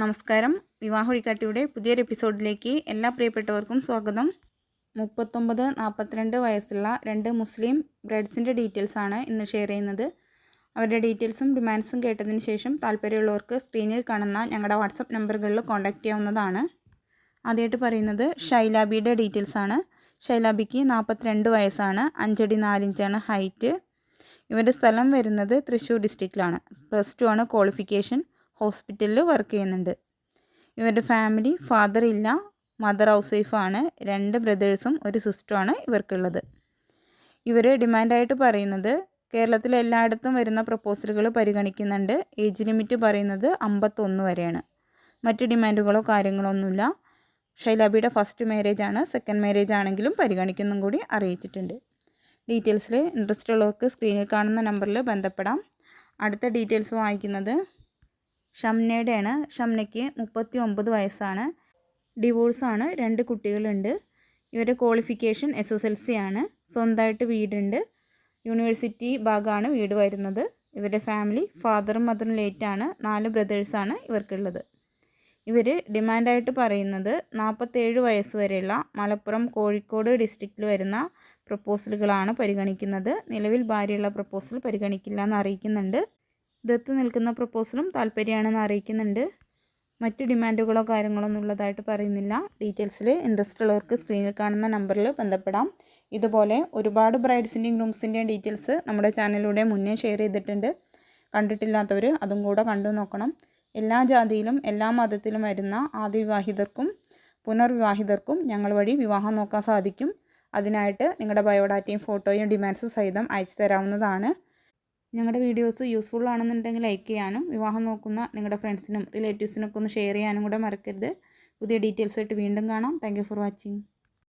നമസ്കാരം. വിവാഹ വഴികാട്ടിയുടെ പുതിയൊരു എപ്പിസോഡിലേക്ക് എല്ലാ പ്രിയപ്പെട്ടവർക്കും സ്വാഗതം. മുപ്പത്തൊമ്പത് നാൽപ്പത്തിരണ്ട് വയസ്സുള്ള രണ്ട് മുസ്ലിം ബ്രൈഡ്സിന്റെ ഡീറ്റെയിൽസാണ് ഇന്ന് ഷെയർ ചെയ്യുന്നത്. അവരുടെ ഡീറ്റെയിൽസും ഡിമാൻഡ്സും കേട്ടതിന് ശേഷം താല്പര്യമുള്ളവർക്ക് സ്ക്രീനിൽ കാണുന്ന ഞങ്ങളുടെ വാട്സപ്പ് നമ്പറുകളിൽ കോൺടാക്റ്റ് ചെയ്യാവുന്നതാണ്. ആദ്യമായിട്ട് പറയുന്നത് ഷൈലാബിയുടെ ഡീറ്റെയിൽസാണ് ഷൈലാബിക്ക് നാൽപ്പത്തിരണ്ട് വയസ്സാണ് അഞ്ചടി നാലിഞ്ചാണ് ഹൈറ്റ്. ഇവരുടെ സ്ഥലം വരുന്നത് തൃശ്ശൂർ ഡിസ്ട്രിക്റ്റിലാണ്. പ്ലസ് ടു ആണ് ക്വാളിഫിക്കേഷൻ. ഹോസ്പിറ്റലിൽ വർക്ക് ചെയ്യുന്നുണ്ട്. ഇവരുടെ ഫാമിലി ഫാദർ ഇല്ല മദർ ഹൗസ് വൈഫാണ് രണ്ട് ബ്രദേഴ്സും ഒരു സിസ്റ്ററുമാണ് ഇവർക്കുള്ളത്. ഇവർ ഡിമാൻഡായിട്ട് പറയുന്നത് കേരളത്തിലെ എല്ലായിടത്തും വരുന്ന പ്രപ്പോസലുകൾ പരിഗണിക്കുന്നുണ്ട്. ഏജ് ലിമിറ്റ് പറയുന്നത് അമ്പത്തൊന്ന് വരെയാണ്. മറ്റ് ഡിമാൻഡുകളോ കാര്യങ്ങളോ ഒന്നുമില്ല ഷൈലാബിയുടെ ഫസ്റ്റ് മാരേജ് ആണ് സെക്കൻഡ് മാരേജ് ആണെങ്കിലും പരിഗണിക്കുന്നതും കൂടി അറിയിച്ചിട്ടുണ്ട്. ഡീറ്റെയിൽസിൽ ഇൻട്രസ്റ്റ് ഉള്ളവർക്ക് സ്ക്രീനിൽ കാണുന്ന നമ്പറിൽ ബന്ധപ്പെടാം. അടുത്ത ഡീറ്റെയിൽസ് വായിക്കുന്നത് ഷംനയുടെയാണ്. ഷംനയ്ക്ക് മുപ്പത്തി ഒമ്പത് വയസ്സാണ്. ഡിവോഴ്സാണ്. രണ്ട് കുട്ടികളുണ്ട്. ഇവരുടെ qualification S S L C ആണ് സ്വന്തമായിട്ട് വീടുണ്ട്. യൂണിവേഴ്സിറ്റി ഭാഗമാണ് വീട് വരുന്നത്. ഇവരുടെ ഫാമിലി ഫാദറും മദറും ലേറ്റാണ്. നാല് ബ്രദേഴ്സാണ് ഇവർക്കുള്ളത്. ഇവർ ഡിമാൻഡായിട്ട് പറയുന്നത് നാൽപ്പത്തേഴ് വയസ്സ് വരെയുള്ള മലപ്പുറം കോഴിക്കോട് ഡിസ്ട്രിക്റ്റിൽ വരുന്ന പ്രപ്പോസലുകളാണ് പരിഗണിക്കുന്നത്. നിലവിൽ ഭാര്യയുള്ള പ്രപ്പോസൽ പരിഗണിക്കില്ല എന്ന് അറിയിക്കുന്നുണ്ട്. ദത്ത് നിൽക്കുന്ന പ്രപ്പോസലും താല്പര്യമാണെന്ന് അറിയിക്കുന്നുണ്ട്. മറ്റ് ഡിമാൻഡുകളോ കാര്യങ്ങളോ എന്നുള്ളതായിട്ട് പറയുന്നില്ല. ഡീറ്റെയിൽസിൽ ഇൻട്രസ്റ്റ് ഉള്ളവർക്ക് സ്ക്രീനിൽ കാണുന്ന നമ്പറിൽ ബന്ധപ്പെടാം. ഇതുപോലെ ഒരുപാട് ബ്രൈഡ്സിന്റെയും ഗ്രൂംസിന്റെയും ഡീറ്റെയിൽസ് നമ്മുടെ ചാനലിലൂടെ മുന്നേ ഷെയർ ചെയ്തിട്ടുണ്ട്. കണ്ടിട്ടില്ലാത്തവർ അതും കൂടെ കണ്ടു നോക്കണം. എല്ലാ ജാതിയിലും എല്ലാ മതത്തിലും വരുന്ന ആദ്യ വിവാഹിതർക്കും പുനർവിവാഹിതർക്കും ഞങ്ങൾ വഴി വിവാഹം നോക്കാൻ സാധിക്കും. അതിനായിട്ട് നിങ്ങളുടെ ബയോഡാറ്റയും ഫോട്ടോയും ഡിമാൻഡ്സ് സഹിതം അയച്ചു തരാവുന്നതാണ്. ഞങ്ങളുടെ വീഡിയോസ് യൂസ്ഫുൾ ആണെന്നുണ്ടെങ്കിൽ ലൈക്ക് ചെയ്യാനും വിവാഹം നോക്കുന്ന നിങ്ങളുടെ ഫ്രണ്ട്സിനും റിലേറ്റീവ്സിനൊക്കെ ഒന്ന് ഷെയർ ചെയ്യാനും കൂടെ മറക്കരുത്. പുതിയ ഡീറ്റെയിൽസ് ആയിട്ട് വീണ്ടും കാണാം. Thank for watching